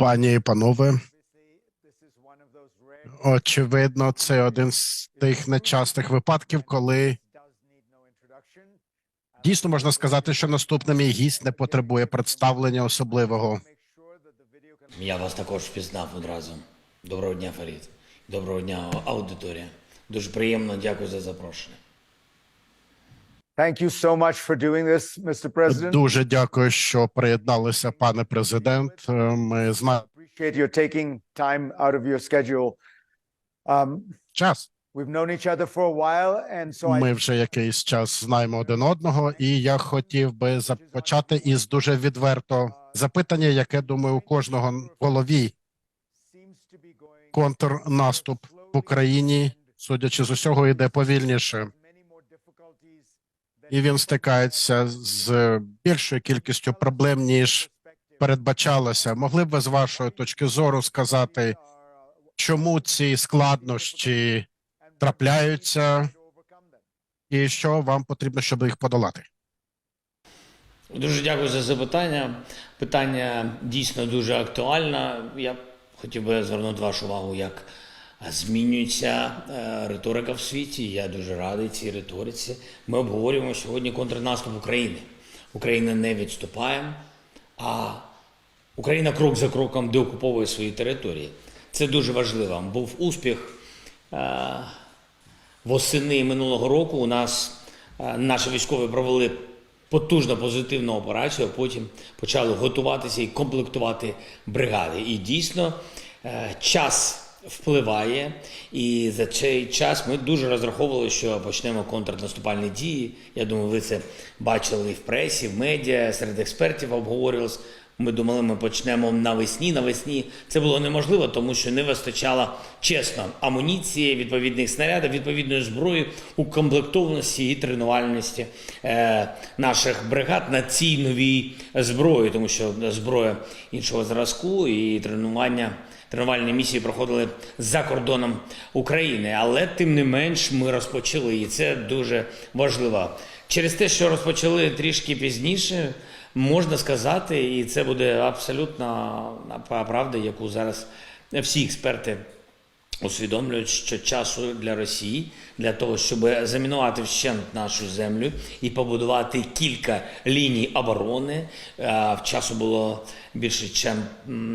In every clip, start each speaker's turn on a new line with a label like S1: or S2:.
S1: Пані і панове,
S2: this is one of those rare
S1: очевидно, це один з тих нечастих випадків, коли дійсно можна сказати, що наступний мій гість не потребує представлення особливого.
S3: Я вас також впізнав одразу. Доброго дня, Фарід. Доброго дня, аудиторія. Дуже приємно, дякую за запрошення.
S2: Thank you so much for doing this, Mr. President.
S1: Дуже дякую, що приєдналися, пане президент. Е, Ми знаємо
S2: Appreciate your taking time out of your schedule. Um,
S1: час.
S2: we've known each other for a while, and so I
S1: Ми вже якийсь час знаємо один одного, і я хотів би започати із дуже відверто запитання, яке думаю, у кожного в голові контрнаступ в Україні, судячи з усього, йде повільніше. І він стикається з більшою кількістю проблем, ніж передбачалося. Могли б ви з вашої точки зору сказати, чому ці складнощі трапляються, і що вам потрібно, щоб їх подолати?
S3: Дуже дякую за запитання. Питання дійсно дуже актуальне. Я хотів би звернути вашу увагу, як змінюється е, риторика в світі. Я дуже радий цій риториці. Ми обговорюємо сьогодні контрнаступ України. Україна не відступає, а Україна крок за кроком деокуповує свої території. Це дуже важливо. Був успіх е, восени минулого року. У нас е, наші військові провели потужну позитивну операцію, а потім почали готуватися і комплектувати бригади. І дійсно час впливає, і за цей час ми дуже розраховували, що почнемо контрнаступальні дії. Я думаю, ви це бачили і в пресі, в медіа, серед експертів обговорювалось. Ми думали, ми почнемо навесні. Навесні це було неможливо, тому що не вистачало чесно амуніції, відповідних снарядів, відповідної зброї, укомплектованості і тренувальності е, наших бригад на цій новій зброї, тому що зброя іншого зразку і тренування. Тренувальні місії проходили за кордоном України, але тим не менш ми розпочали, і це дуже важливо. Через те, що розпочали трішки пізніше, можна сказати, і це буде абсолютно правда, яку зараз всі експерти усвідомлюють, що часу для Росії для того, щоб замінувати вщент нашу землю і побудувати кілька ліній оборони. е, В часу було більше, чим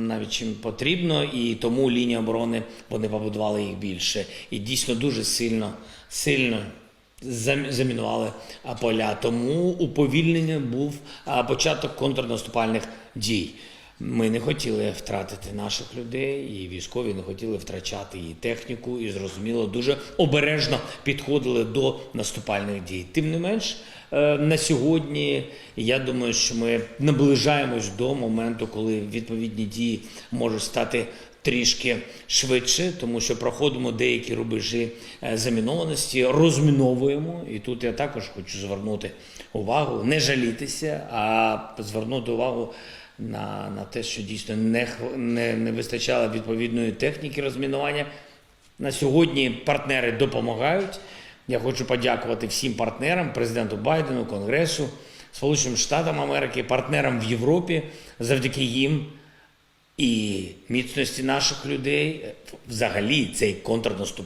S3: навіть чим потрібно, і тому лінії оборони вони побудували їх більше. І дійсно дуже сильно, сильно зам- замінували поля. Тому уповільнення був початок контрнаступальних дій. Ми не хотіли втратити наших людей, і військові не хотіли втрачати і техніку, і зрозуміло, дуже обережно підходили до наступальних дій. Тим не менш, е, на сьогодні я думаю, що ми наближаємось до моменту, коли відповідні дії можуть стати трішки швидше, тому що проходимо деякі рубежі е, замінованості, розміновуємо. І тут я також хочу звернути увагу, не жалітися, а звернути увагу на, на те, що дійсно не, не, не вистачало відповідної техніки розмінування. На сьогодні партнери допомагають. Я хочу подякувати всім партнерам, президенту Байдену, Конгресу, Сполученим Штатам Америки, партнерам в Європі. Завдяки їм і міцності наших людей взагалі цей контрнаступ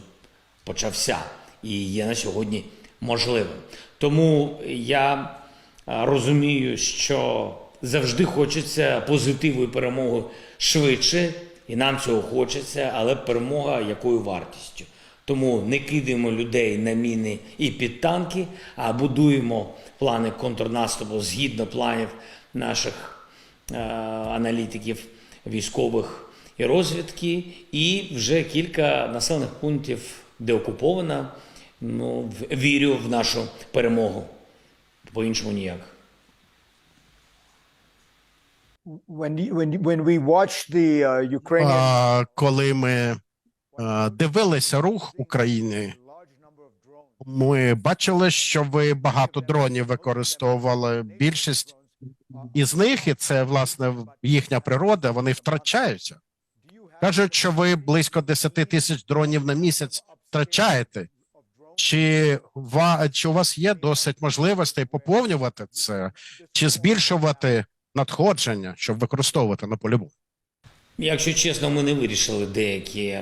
S3: почався і є на сьогодні можливим. Тому я розумію, що завжди хочеться позитиву і перемоги швидше, і нам цього хочеться, але перемога якою вартістю. Тому не кидаємо людей на міни і під танки, а будуємо плани контрнаступу згідно планів наших е, аналітиків військових і розвідки, і вже кілька населених пунктів, де окуповано. Ну, вірю в нашу перемогу. По-іншому ніяк.
S2: When when when we watch the uh, Ukrainian
S1: А, коли ми е, дивилися рух України, ми бачили, що ви багато дронів використовували. Більшість із них, і це власне їхня природа, вони втрачаються. Кажуть, що ви близько 10 тисяч дронів на місяць втрачаєте. Чи, ва, чи у вас є досить можливостей поповнювати це, чи збільшувати надходження, щоб використовувати на полі бою.
S3: Якщо чесно, ми не вирішили деякі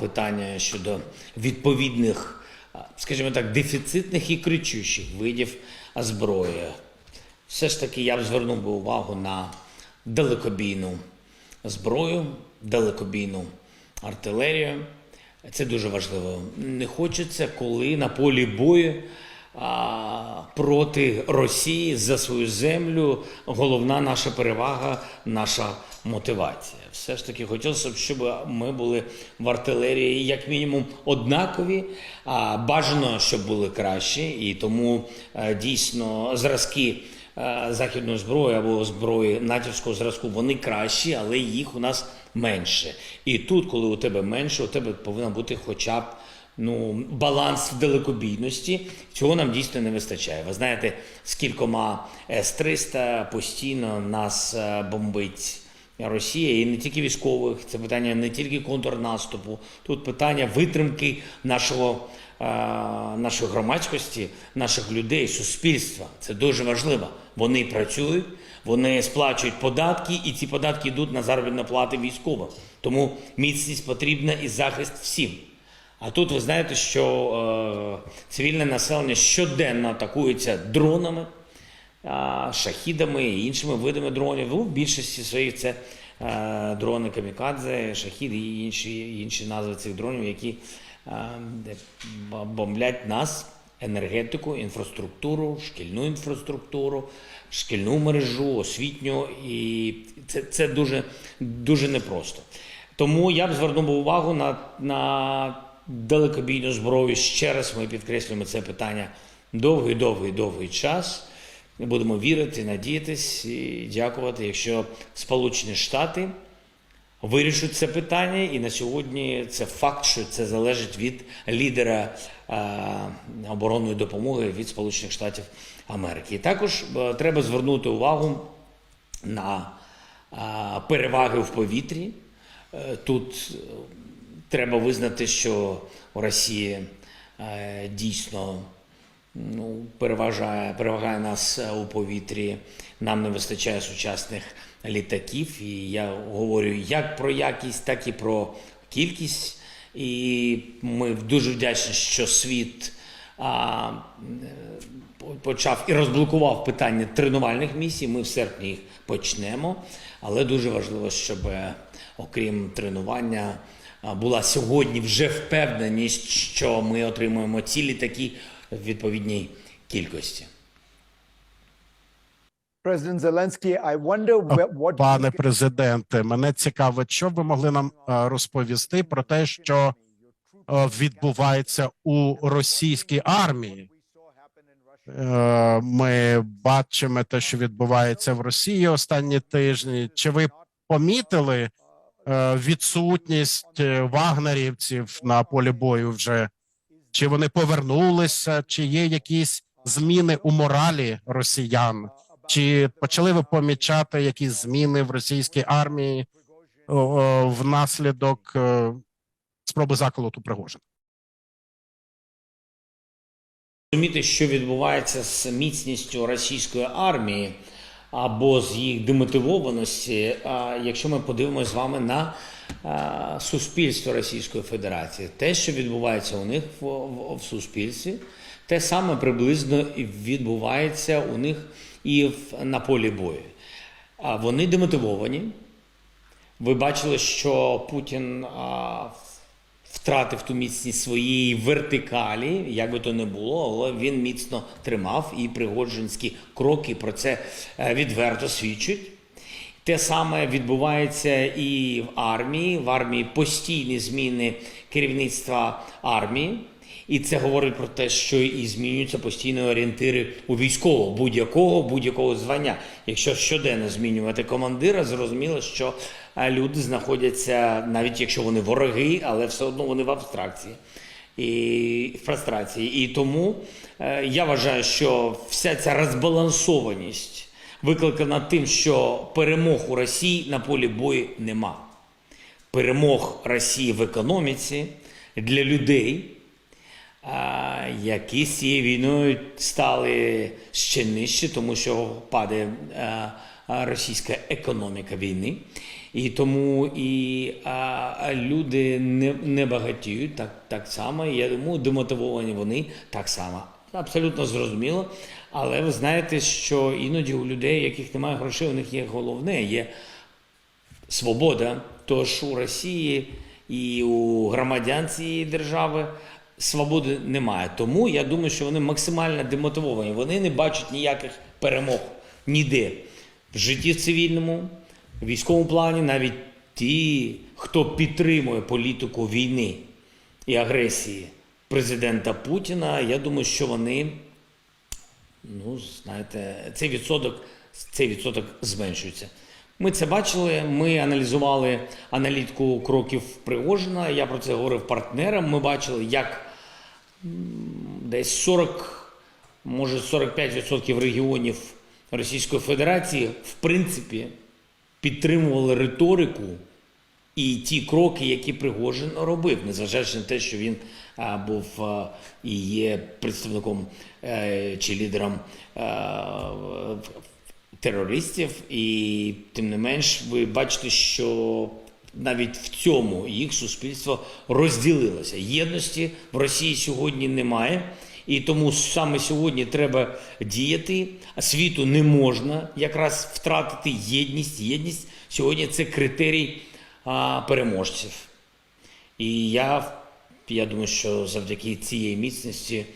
S3: питання щодо відповідних, скажімо так, дефіцитних і кричущих видів зброї. Все ж таки я б звернув би увагу на далекобійну зброю, далекобійну артилерію. Це дуже важливо. Не хочеться, коли на полі бою проти Росії за свою землю головна наша перевага, наша мотивація. Все ж таки хотілося б, щоб ми були в артилерії як мінімум однакові, а бажано, щоб були кращі, і тому е, дійсно зразки е, західної зброї або зброї натівського зразку вони кращі, але їх у нас менше. І тут, коли у тебе менше, у тебе повинна бути хоча б ну, баланс в далекобійності. Цього нам дійсно не вистачає. Ви знаєте, з кількома С-300 постійно нас е, бомбить. Росія і не тільки військових, це питання не тільки контрнаступу, тут питання витримки нашого, е, нашої громадськості, наших людей, суспільства. Це дуже важливо. Вони працюють, вони сплачують податки, і ці податки йдуть на заробітні плати військовим. Тому міцність потрібна і захист всім. А тут ви знаєте, що е, цивільне населення щоденно атакується дронами, а, шахідами і іншими видами дронів. Ну, в більшості своїх це е, дрони камікадзе, шахіди і інші, інші назви цих дронів, які е, бомблять нас, енергетику, інфраструктуру, шкільну інфраструктуру, шкільну мережу, освітню. І це, це дуже, дуже непросто. Тому я б звернув увагу на, на далекобійну зброю. Ще раз ми підкреслюємо це питання довгий, довгий, довгий час. Будемо вірити, надіятись і дякувати, якщо Сполучені Штати вирішать це питання, і на сьогодні це факт, що це залежить від лідера оборонної допомоги від Сполучених Штатів Америки. І також е, треба звернути увагу на переваги в повітрі. Е, Тут треба визнати, що у Росії е, дійсно ну, переважає, перевагає нас е, у повітрі. Нам не вистачає сучасних літаків. І я говорю як про якість, так і про кількість. І ми дуже вдячні, що світ а, е, почав і розблокував питання тренувальних місій. Ми в серпні їх почнемо. Але дуже важливо, щоб окрім тренування була сьогодні вже впевненість, що ми отримуємо ці літаки в відповідній кількості.
S2: Whe- what.
S1: Пане президенте, мене цікавить, що ви могли нам е, розповісти про те, що е, відбувається у російській армії. Е, Ми бачимо те, що відбувається в Росії останні тижні. Чи ви помітили відсутність е, вагнерівців на полі бою вже? Чи вони повернулися? Чи є якісь зміни у моралі росіян? Чи почали ви помічати якісь зміни в російській армії внаслідок е, спроби заколоту Пригожина?
S3: Розуміти, що відбувається з міцністю російської армії або з їх демотивованості, якщо ми подивимося з вами на суспільство Російської Федерації, те, що відбувається у них в, суспільстві, те саме приблизно відбувається у них і на полі бою. Вони демотивовані. Ви бачили, що Путін втратив ту міцність своєї вертикалі, як би то не було, але він міцно тримав і пригодженські кроки про це е, відверто свідчать. Те саме відбувається і в армії. В армії постійні зміни керівництва армії. І це говорить про те, що і змінюються постійно орієнтири у військового будь-якого будь-якого звання. Якщо щоденно змінювати командира, зрозуміло, що е, люди знаходяться, навіть якщо вони вороги, але все одно вони в абстракції і в прострації. І тому е, я вважаю, що вся ця розбалансованість викликана тим, що перемог у Росії на полі бою нема. Перемог Росії в економіці для людей а, які з цією війною стали ще нижче, тому що падає російська економіка війни. І тому і а, люди не, не багатіють так, так само. Я думаю, демотивовані вони так само. Абсолютно зрозуміло. Але ви знаєте, що іноді у людей, яких немає грошей, у них є головне, є свобода. Тож у Росії і у громадян цієї держави свободи немає. Тому я думаю, що вони максимально демотивовані. Вони не бачать ніяких перемог ніде в житті цивільному, в військовому плані, навіть ті, хто підтримує політику війни і агресії президента Путіна. Я думаю, що вони Ну, знаєте, цей відсоток, цей відсоток зменшується. Ми це бачили. Ми аналізували аналітику кроків Пригожина. Я про це говорив партнерам. Ми бачили, як десь 40, може 45% регіонів Російської Федерації, в принципі, підтримували риторику і ті кроки, які Пригожин робив, незважаючи на те, що він був і є представником е, чи лідером терористів, і тим не менш, ви бачите, що навіть в цьому їх суспільство розділилося. Єдності в Росії сьогодні немає. І тому саме сьогодні треба діяти. Світу не можна якраз втратити єдність. Єдність сьогодні це критерій а, переможців. І я, я думаю, що завдяки цієї міцності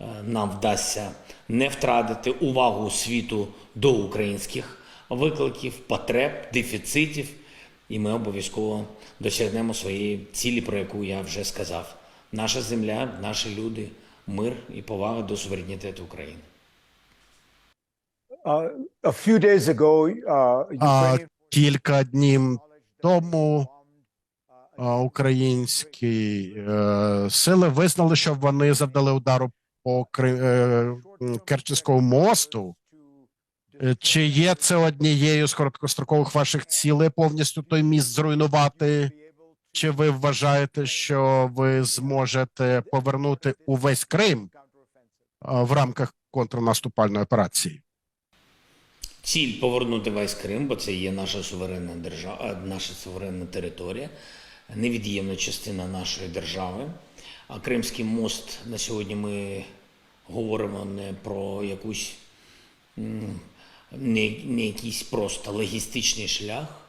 S3: е, нам вдасться не втратити увагу світу до українських викликів, потреб, дефіцитів, і ми обов'язково досягнемо своєї цілі, про яку я вже сказав. Наша земля, наші люди, мир і повага до суверенітету України.
S2: Uh, a few days ago, uh,
S1: А
S2: Ukrainian
S1: кілька днів тому а, українські е, сили визнали, що вони завдали удару по Кри- е, Керченському мосту. Е, Чи є це однією з короткострокових ваших цілей повністю той міст зруйнувати? Чи ви вважаєте, що ви зможете повернути увесь Крим в рамках контрнаступальної операції?
S3: Ціль повернути весь Крим, бо це є наша суверенна держава, наша суверенна територія, невід'ємна частина нашої держави. А Кримський мост на сьогодні ми говоримо не про якусь не, не якийсь просто логістичний шлях,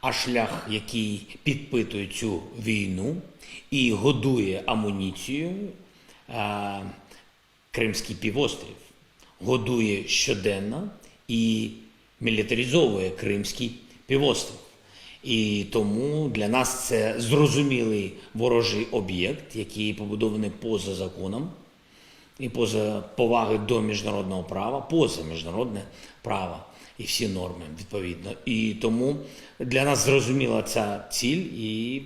S3: а шлях, який підпитує цю війну і годує амуніцією а, Кримський півострів годує щоденно і мілітаризовує Кримський півострів. І тому для нас це зрозумілий ворожий об'єкт, який побудований поза законом і поза поваги до міжнародного права, поза міжнародне право і всі норми відповідно. І тому для нас зрозуміла ця ціль і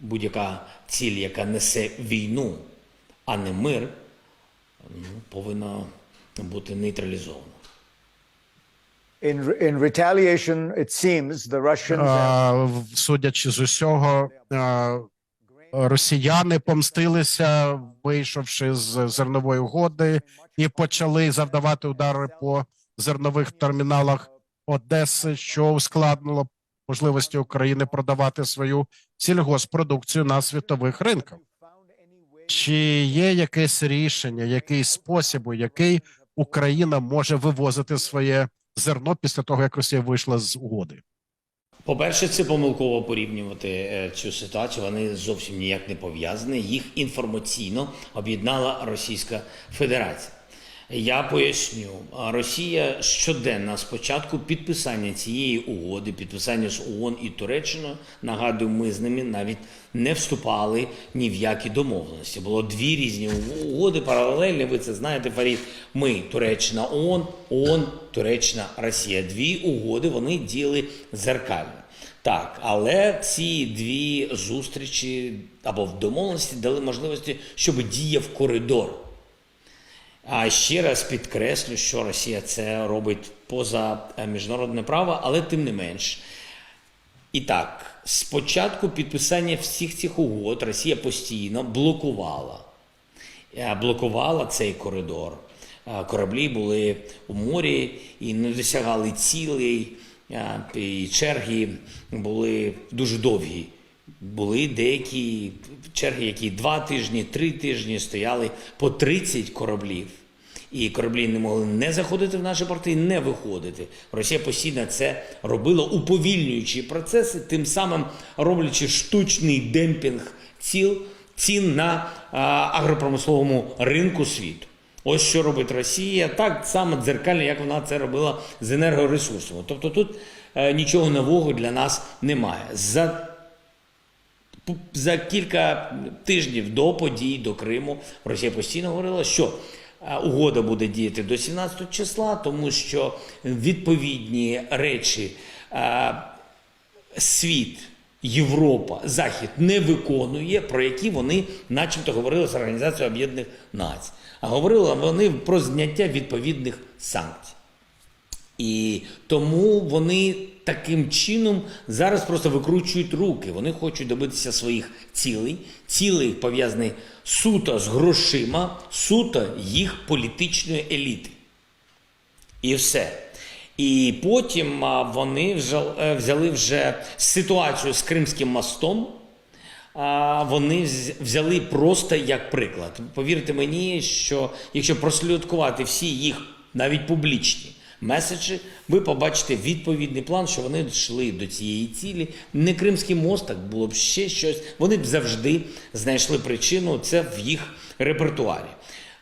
S3: будь-яка ціль, яка несе війну, а не мир, ну, повинна бути нейтралізована.
S2: in, in retaliation, it seems the Russians have
S1: Судячи з усього, росіяни помстилися, вийшовши з зернової угоди, і почали завдавати удари по зернових терміналах Одеси, що ускладнило можливості України продавати свою сільгоспродукцію на світових ринках. Чи є якесь рішення, який спосіб, у який Україна може вивозити своє зерно після того, як Росія вийшла з угоди?
S3: По-перше, це помилково порівнювати е, цю ситуацію. Вони зовсім ніяк не пов'язані. Їх інформаційно об'єднала Російська Федерація. Я поясню, Росія щоденно з початку підписання цієї угоди, підписання з ООН і Туреччиною, нагадую, ми з ними навіть не вступали ні в які домовленості. Було дві різні угоди паралельні. Ви це знаєте, Фарід. Ми Туреччина ООН, ООН, Туреччина, Росія. Дві угоди вони діяли зеркально. Так, але ці дві зустрічі або в домовленості дали можливості, щоб діяв коридор. А ще раз підкреслю, що Росія це робить поза е, міжнародне право, але тим не менш. І так, спочатку підписання всіх цих угод Росія постійно блокувала. Е, Блокувала цей коридор. кораблі були у морі і не досягали цілей, а, і черги були дуже довгі. Були деякі черги, які два тижні, три тижні стояли по 30 кораблів. І кораблі не могли не заходити в наші порти, не виходити. Росія постійно це робила, уповільнюючи процеси, тим самим роблячи штучний демпінг ціл, цін на агропромисловому ринку світу. Ось що робить Росія, так само дзеркально, як вона це робила з енергоресурсами. Тобто тут е, нічого нового для нас немає. За за кілька тижнів до подій до Криму Росія постійно говорила, що е, угода буде діяти до 17 числа, тому що відповідні речі е, світ, Європа, Захід не виконує, про які вони, начебто, говорили з Організацією Об'єднаних Націй. А говорили вони про зняття відповідних санкцій. І тому вони таким чином зараз просто викручують руки. Вони хочуть добитися своїх цілей, цілей пов'язані суто з грошима, суто їх політичної еліти. І все. І потім вони вже- е, взяли вже ситуацію з Кримським мостом. Вони взяли просто як приклад. Повірте мені, що якщо прослідкувати всі їх навіть публічні меседжі, ви побачите відповідний план, що вони йшли до цієї цілі. Не Кримський мост, так було б ще щось. Вони б завжди знайшли причину. Це в їх репертуарі.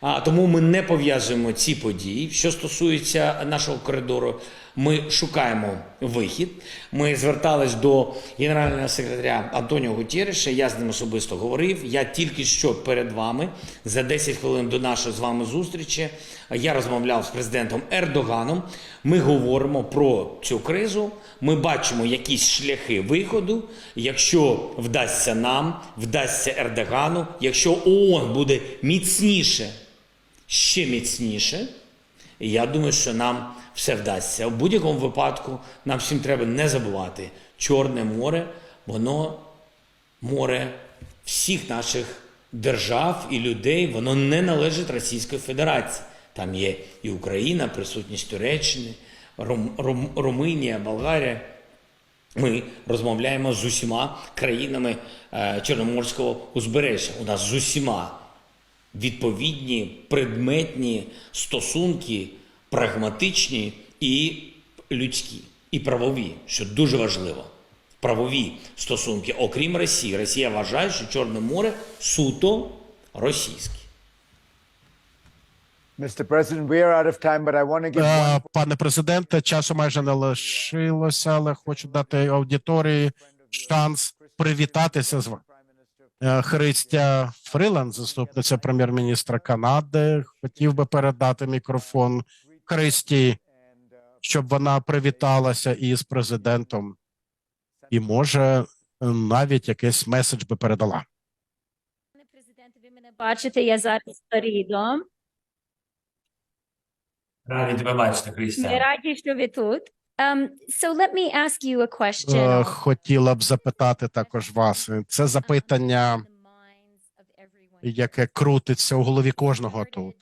S3: А тому ми не пов'язуємо ці події. Що стосується нашого коридору, ми шукаємо вихід. Ми звертались до генерального секретаря Антоніо Гутєреша. Я з ним особисто говорив. Я тільки що перед вами за 10 хвилин до нашої з вами зустрічі. Я розмовляв з президентом Ердоганом. Ми говоримо про цю кризу. Ми бачимо якісь шляхи виходу. Якщо вдасться нам, вдасться Ердогану, якщо ООН буде міцніше ще міцніше. І я думаю, що нам все вдасться. В будь-якому випадку нам всім треба не забувати Чорне море, воно море всіх наших держав і людей, воно не належить Російської Федерації. Там є і Україна, присутність Туреччини, Рум, Рум, Румунія, Болгарія. Ми розмовляємо з усіма країнами е, Чорноморського узбережжя. У нас з усіма відповідні предметні стосунки, прагматичні і людські, і правові, що дуже важливо. Правові стосунки, окрім Росії. Росія вважає, що Чорне море суто російське.
S2: Mr. President, we are out of time, but I want to give one
S1: Пане президенте, часу майже не лишилося, але хочу дати аудиторії шанс привітатися з вами. Е, Христя Фриланд, заступниця прем'єр-міністра Канади, хотів би передати мікрофон Христі, щоб вона привіталася із президентом, і може навіть якийсь меседж би передала.
S4: Пане президенте, ви мене бачите, я зараз старідо.
S3: Раді тебе бачити,
S4: Ми раді, що ви тут. Um, so let me ask you a
S1: Е,
S4: question.
S1: Хотіла б запитати також вас. Це запитання, яке крутиться у голові кожного тут.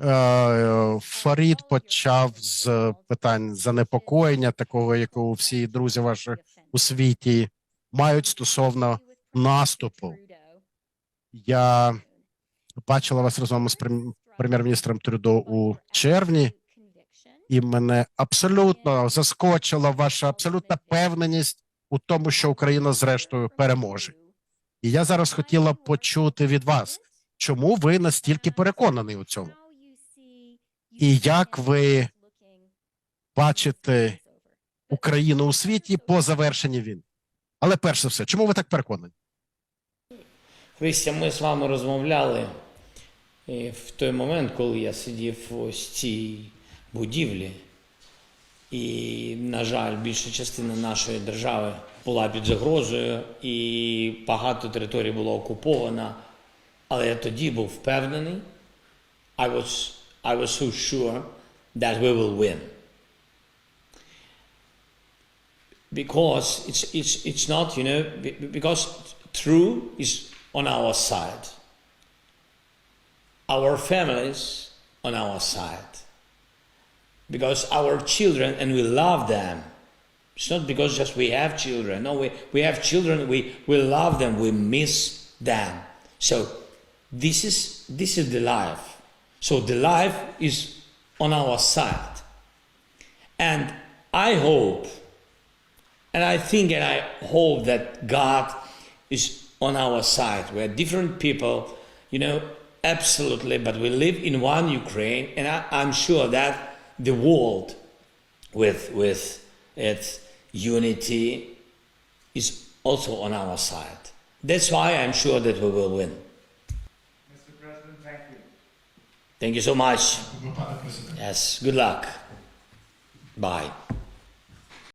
S1: Е, Фарід почав з питань занепокоєння, такого, якого всі друзі ваші у світі мають стосовно наступу. Я бачила вас разом з прем- прем'єр-міністром Трюдо у червні, і мене абсолютно заскочила ваша абсолютна певненість у тому, що Україна зрештою переможе. І я зараз хотіла б почути від вас, чому ви настільки переконані у цьому? І як ви бачите Україну у світі по завершенні війни? Але перш за все, чому ви так переконані?
S3: Христя, ми з вами розмовляли е, в той момент, коли я сидів ось цій будівлі. І, на жаль, більша частина нашої держави була під загрозою, і багато територій було окуповано. Але я тоді був впевнений, I was, I was so sure that we will win. Because it's, it's, it's not, you know, because true is on our side. Our families on our side. Because our children, and we love them. It's not because just we have children. No, we, we have children, we, we love them, we miss them. So this is this is the life. So the life is on our side. And I hope, and I think and I hope that God is on our side. We're different people, you know, absolutely, but we live in one Ukraine, and I, I'm sure that the world with with its unity is also on our side. That's why I'm sure that we will win.
S5: Mr. President, thank you.
S3: Thank you so much. Yes, good luck. Bye.